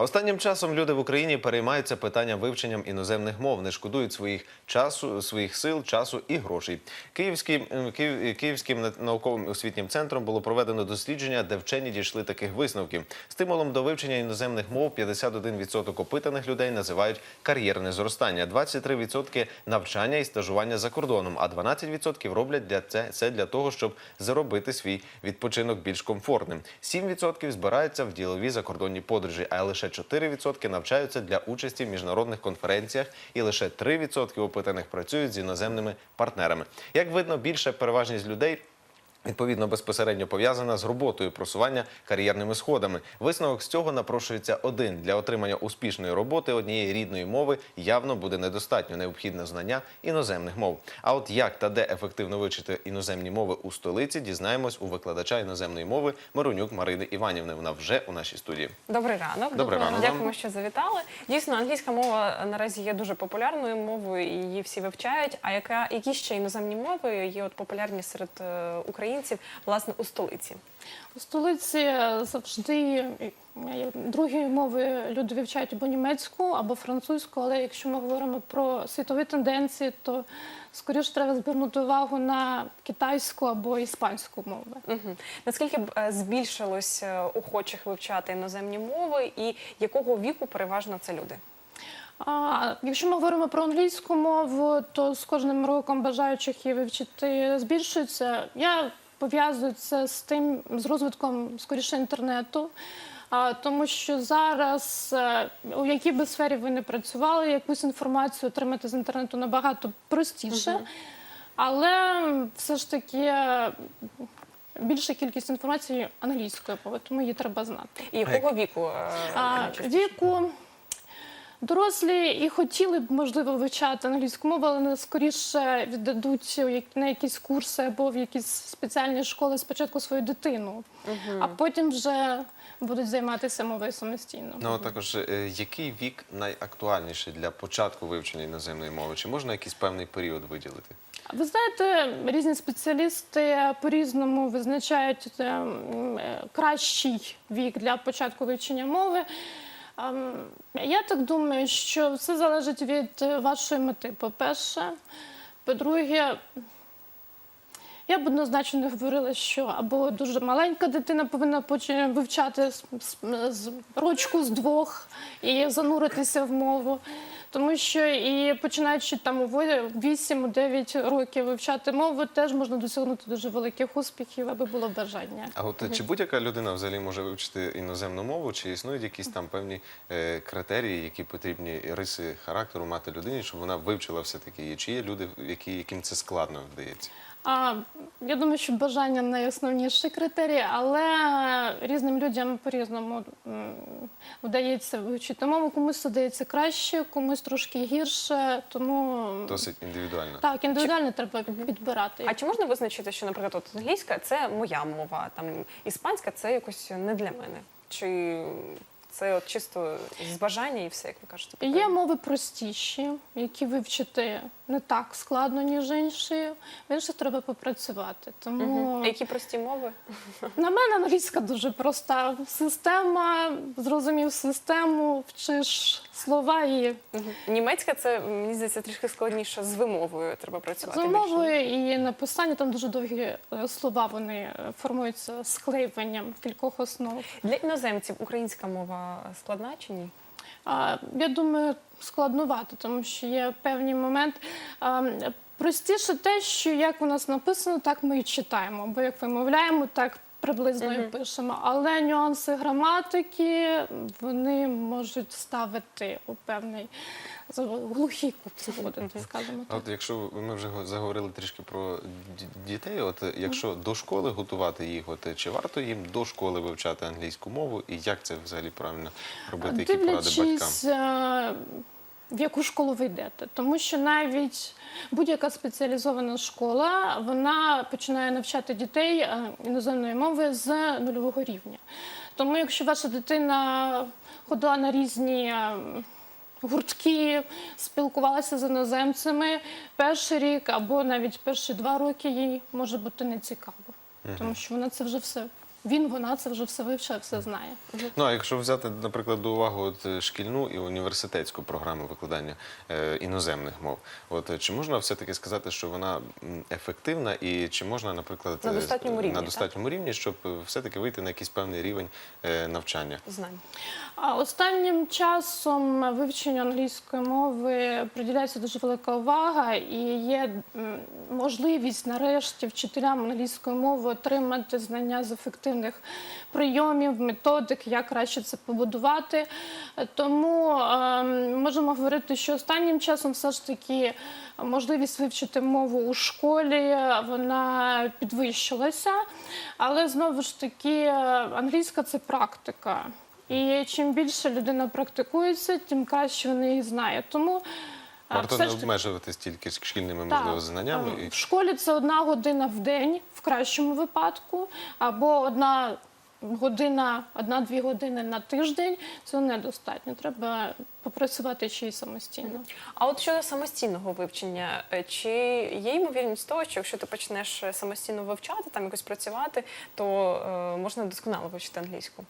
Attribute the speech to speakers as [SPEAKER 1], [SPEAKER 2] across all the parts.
[SPEAKER 1] Останнім часом люди в Україні переймаються питанням вивченням іноземних мов, не шкодують своїх часу, своїх сил, часу і грошей. Київський, м, Київ, Київським науковим освітнім центром було проведено дослідження, де вчені дійшли таких висновків. Стимулом до вивчення іноземних мов 51% опитаних людей називають кар'єрне зростання, 23% навчання і стажування за кордоном, а 12% роблять для це, це для того, щоб заробити свій відпочинок більш комфортним. 7% збираються в ділові закордонні подорожі, а лише 4% навчаються для участі в міжнародних конференціях, і лише 3% опитаних працюють з іноземними партнерами. Як видно, більша переважність людей. Відповідно, безпосередньо пов'язана з роботою просування кар'єрними сходами. Висновок з цього напрошується один для отримання успішної роботи однієї рідної мови явно буде недостатньо необхідне знання іноземних мов. А от як та де ефективно вивчити іноземні мови у столиці, дізнаємось у викладача іноземної мови Миронюк Марини Іванівни. Вона вже у нашій студії.
[SPEAKER 2] Добрий ранок.
[SPEAKER 1] Добрий ранок.
[SPEAKER 2] Дякуємо, що завітали. Дійсно, англійська мова наразі є дуже популярною мовою, і її всі вивчають. А яка які ще іноземні мови є от популярні серед е, українців, власне, у столиці?
[SPEAKER 3] У столиці завжди е, другі мови люди вивчають або німецьку, або французьку, але якщо ми говоримо про світові тенденції, то скоріше треба звернути увагу на китайську або іспанську мови.
[SPEAKER 2] Угу. Наскільки б е, збільшилось е, охочих вивчати іноземні мови, і якого віку переважно це люди?
[SPEAKER 3] А якщо ми говоримо про англійську мову, то з кожним роком бажаючих її вивчити збільшується. Я пов'язую це з тим з розвитком скоріше інтернету. А, тому що зараз, е, у якій би сфері ви не працювали, якусь інформацію отримати з інтернету набагато простіше, але все ж таки е, більша кількість інформації англійською тому її треба знати.
[SPEAKER 2] І якого віку? е,
[SPEAKER 3] А, віку дорослі і хотіли б, можливо, вивчати англійську мову, але не скоріше віддадуть як- на якісь курси або в якісь спеціальні школи спочатку свою дитину, а потім вже будуть займатися мовою самостійно.
[SPEAKER 1] Ну а також е, який вік найактуальніший для початку вивчення іноземної мови? Чи можна якийсь певний період виділити?
[SPEAKER 3] Ви знаєте, різні спеціалісти по-різному визначають е, м, е, кращий вік для початку вивчення мови. Ем, Я так думаю, що все залежить від е, вашої мети. По-перше, по-друге, я б однозначно не говорила, що або дуже маленька дитина повинна вивчати рочку з двох і зануритися в мову. Тому що і починаючи там у 8-9 років вивчати мову, теж можна досягнути дуже великих успіхів, аби було бажання.
[SPEAKER 1] А от чи будь-яка людина взагалі може вивчити іноземну мову, чи існують якісь там певні е, критерії, які потрібні риси характеру мати людині, щоб вона вивчила все-таки її? Чи є люди, які, яким це складно вдається?
[SPEAKER 3] А, я думаю, що бажання найосновніший критерій, але різним людям по-різному вдається вивчити мову. Комусь вдається краще, комусь трошки гірше. Тому
[SPEAKER 1] Досить індивідуально.
[SPEAKER 3] так, індивідуально треба підбирати.
[SPEAKER 2] А чи можна визначити, що, наприклад, от англійська це моя мова, там іспанська це якось не для мене? Чи це от чисто з бажання і все, як ви кажете?
[SPEAKER 3] Є мови простіші, які вивчити не так складно, ніж інші. В інших треба попрацювати. Тому
[SPEAKER 2] угу. А які прості мови?
[SPEAKER 3] на мене англійська дуже проста система. Зрозумів систему, вчиш слова і
[SPEAKER 2] Німецька це мені здається трішки складніше з вимовою. Треба працювати.
[SPEAKER 3] з умовою і написання там дуже довгі е, слова. Вони е, формуються склеюванням кількох основ.
[SPEAKER 2] Для іноземців українська мова складна чи ні?
[SPEAKER 3] А, Я думаю, складнувато, тому що є певний момент. А, Простіше те, що як у нас написано, так ми і читаємо, бо як вимовляємо, так приблизно і пишемо. Але нюанси граматики вони можуть ставити у певний глухий кут заводити, скажімо
[SPEAKER 1] А
[SPEAKER 3] так.
[SPEAKER 1] от якщо ми вже го- заговорили трішки про дітей, от якщо до школи готувати їх, от чи варто їм до школи вивчати англійську мову, і як це взагалі правильно робити? Які поради батькам?
[SPEAKER 3] В яку школу ви йдете. Тому що навіть будь-яка спеціалізована школа вона починає навчати дітей е, іноземної мови з нульового рівня. Тому, якщо ваша дитина ходила на різні е, гуртки, спілкувалася з іноземцями перший рік або навіть перші два роки їй може бути нецікаво, тому що вона це вже все він, вона це вже все вивчає, все знає.
[SPEAKER 1] Ну а якщо взяти, наприклад, до уваги от, е, шкільну і університетську програму викладання е, іноземних мов, от е, чи можна все-таки сказати, що вона ефективна, і чи можна, наприклад,
[SPEAKER 2] На
[SPEAKER 1] е,
[SPEAKER 2] достатньому рівні,
[SPEAKER 1] на
[SPEAKER 2] так?
[SPEAKER 1] достатньому рівні, щоб е, все-таки вийти на якийсь певний рівень е, навчання?
[SPEAKER 2] Знань.
[SPEAKER 3] А останнім часом вивченню англійської мови приділяється дуже велика увага, і є можливість нарешті вчителям англійської мови отримати знання з ефективних прийомів, методик, як краще це побудувати. Тому ем, можемо говорити, що останнім часом все ж таки можливість вивчити мову у школі вона підвищилася, але знову ж таки е, англійська це практика. І чим більше людина практикується, тим краще вона її знає. Тому е,
[SPEAKER 1] Варто
[SPEAKER 3] все
[SPEAKER 1] не
[SPEAKER 3] ж
[SPEAKER 1] обмежуватись тільки шкільними можливо знаннями.
[SPEAKER 3] е, В школі це одна година в день, в кращому випадку, або одна година, одна-дві години на тиждень. Це недостатньо. Треба попрацювати ще й самостійно.
[SPEAKER 2] А от щодо самостійного вивчення, е, чи є ймовірність того, що якщо ти почнеш е, самостійно вивчати, там якось працювати, то е, можна досконало вивчити англійську?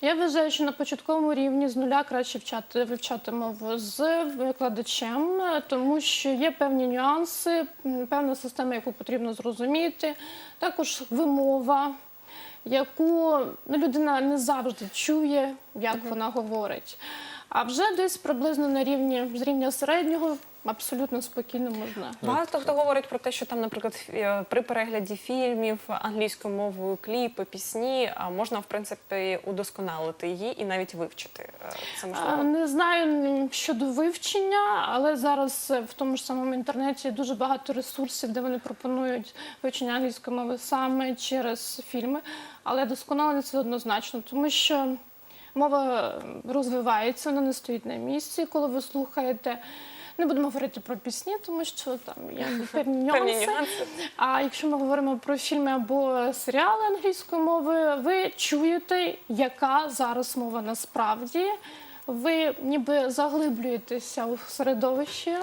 [SPEAKER 3] Я вважаю, що на початковому рівні з нуля краще вчати, вивчати мову з викладачем, тому що є певні нюанси, певна система, яку потрібно зрозуміти, також вимова, яку ну, людина не завжди чує, як вона говорить. А вже десь приблизно на рівні з рівня середнього абсолютно спокійно можна.
[SPEAKER 2] Багато хто говорить про те, що там, наприклад, е, при перегляді фільмів англійською мовою, кліпи, пісні, а можна в принципі удосконалити її і навіть вивчити е, це можливо.
[SPEAKER 3] Не знаю щодо вивчення, але зараз е, в тому ж самому інтернеті дуже багато ресурсів, де вони пропонують вивчення англійської мови саме через фільми. Але досконалення це однозначно, тому що мова е, розвивається, вона не стоїть на місці, коли ви слухаєте. Не будемо говорити про пісні, тому що там є певні нюанси.
[SPEAKER 2] нюанси.
[SPEAKER 3] А якщо ми говоримо про фільми або серіали англійської мови, ви чуєте, яка зараз мова насправді. Ви ніби заглиблюєтеся у середовище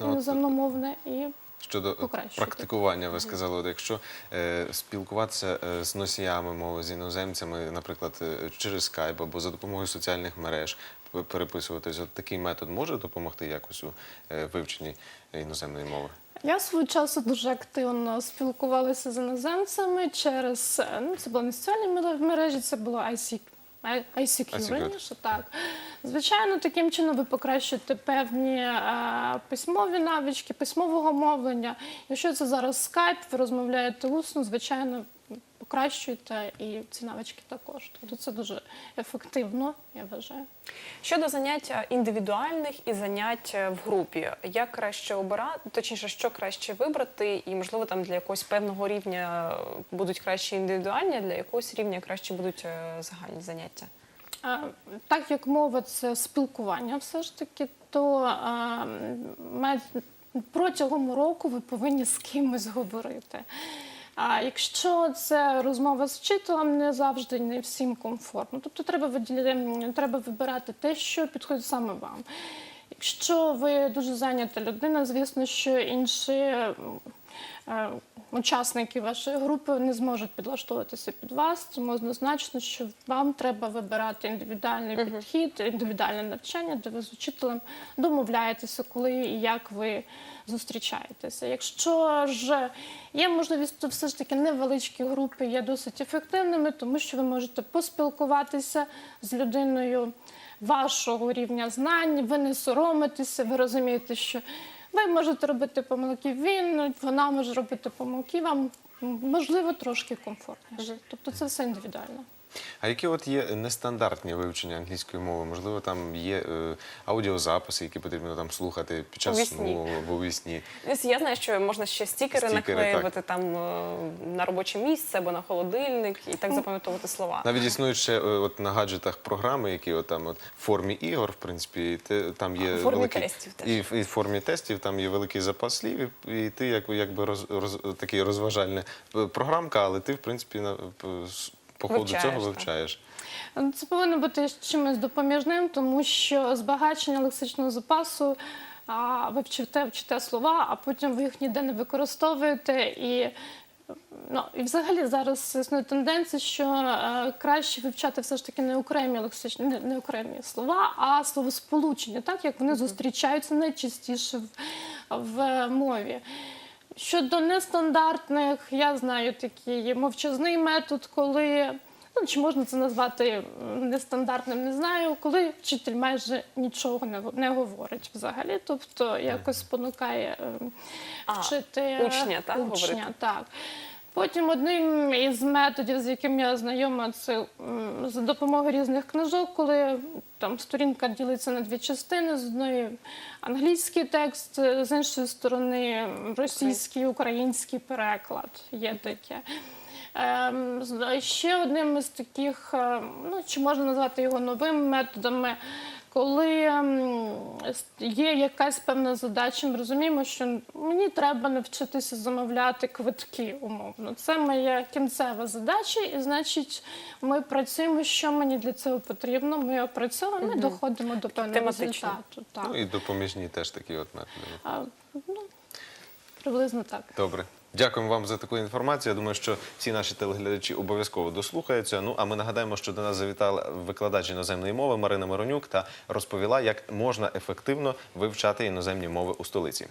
[SPEAKER 1] Ну,
[SPEAKER 3] іноземномовне і
[SPEAKER 1] Щодо
[SPEAKER 3] Покращити.
[SPEAKER 1] практикування, ви сказали, от якщо е, спілкуватися е, з носіями мови, з іноземцями, наприклад, е, через скайп або за допомогою соціальних мереж, п- переписуватись, такий метод може допомогти якось у е, вивченні іноземної мови?
[SPEAKER 3] Я свого часу дуже активно спілкувалася з іноземцями через е, ну, це були не соціальні мережі, це було IC, ICQ
[SPEAKER 1] ICQ.
[SPEAKER 3] раніше. Так звичайно, таким чином ви покращуєте певні е, письмові навички, письмового мовлення. Якщо це зараз скайп, ви розмовляєте усно, звичайно. Покращуєте і ці навички також. Тобто це дуже ефективно, я вважаю.
[SPEAKER 2] Щодо занять індивідуальних і занять е, в групі, як краще обирати, точніше, що краще вибрати, і можливо там для якогось певного рівня е, будуть краще індивідуальні, а для якогось рівня краще будуть е, загальні заняття.
[SPEAKER 3] Так як мова це спілкування, все ж таки, то протягом року ви повинні з кимось говорити. А якщо це розмова з вчителем, не завжди не всім комфортно. Тобто треба виділяти, треба вибирати те, що підходить саме вам. Якщо ви дуже зайнята людина, звісно, що інші учасники вашої групи не зможуть підлаштовуватися під вас, тому однозначно, що вам треба вибирати індивідуальний підхід, індивідуальне навчання, де ви з учителем домовляєтеся, коли і як ви зустрічаєтеся. Якщо ж є можливість, то все ж таки невеличкі групи є досить ефективними, тому що ви можете поспілкуватися з людиною вашого рівня знань, ви не соромитеся, ви розумієте, що ви можете робити помилки, він, вона може робити помилки, вам можливо трошки комфортніше. Тобто це все індивідуально.
[SPEAKER 1] А які от є нестандартні вивчення англійської мови? Можливо, там є е, аудіозаписи, які потрібно там слухати під час
[SPEAKER 2] У вісні.
[SPEAKER 1] або у вісні.
[SPEAKER 2] Я знаю, що можна ще стікери,
[SPEAKER 1] Стікери,
[SPEAKER 2] наклеювати там е, на робоче місце або на холодильник і так запам'ятовувати слова.
[SPEAKER 1] Навіть існують ще е, от на гаджетах програми, які от там от в формі ігор, в принципі, і те- там є
[SPEAKER 2] В формі
[SPEAKER 1] великий,
[SPEAKER 2] тестів теж.
[SPEAKER 1] і, в- і в формі тестів там є великий запас слів, і, і ти як, якби роз, роз, такий розважальна е, програмка, але ти в принципі на п- по ходу
[SPEAKER 2] Вивчаєш,
[SPEAKER 1] цього
[SPEAKER 2] так.
[SPEAKER 1] вивчаєш.
[SPEAKER 3] Це повинно бути чимось допоміжним, тому що збагачення лексичного запасу. А ви вчите, вчите слова, а потім ви їх ніде не використовуєте, і Ну і взагалі зараз існує тенденція, що е, краще вивчати все ж таки не окремі лексичні, не, не окремі слова, а словосполучення, так як вони зустрічаються найчастіше в, в мові. Щодо нестандартних, я знаю такий мовчазний метод, коли ну чи можна це назвати нестандартним, не знаю, коли вчитель майже нічого не, не говорить взагалі, тобто якось спонукає ем,
[SPEAKER 2] А,
[SPEAKER 3] вчити
[SPEAKER 2] учня, так,
[SPEAKER 3] учня,
[SPEAKER 2] говорити?
[SPEAKER 3] так. Потім одним із методів, з яким я знайома, це за допомогою різних книжок, коли там сторінка ділиться на дві частини: з одної англійський текст, з іншої сторони російський, український переклад. Є таке. Ем, Ще одним із таких, е, ну чи можна назвати його новими методами, коли ем, є якась певна задача, ми розуміємо, що мені треба навчитися замовляти квитки умовно. Це моя кінцева задача, і значить, ми працюємо, що мені для цього потрібно. Ми опрацьовуємо, ми доходимо до певного результату. Так.
[SPEAKER 1] Ну і допоміжні теж такі от методи.
[SPEAKER 3] А, ну, приблизно так.
[SPEAKER 1] Добре. Дякуємо вам за таку інформацію. Я думаю, що всі наші телеглядачі обов'язково дослухаються. Ну а ми нагадаємо, що до нас завітала викладач іноземної мови Марина Миронюк та розповіла, як можна ефективно вивчати іноземні мови у столиці.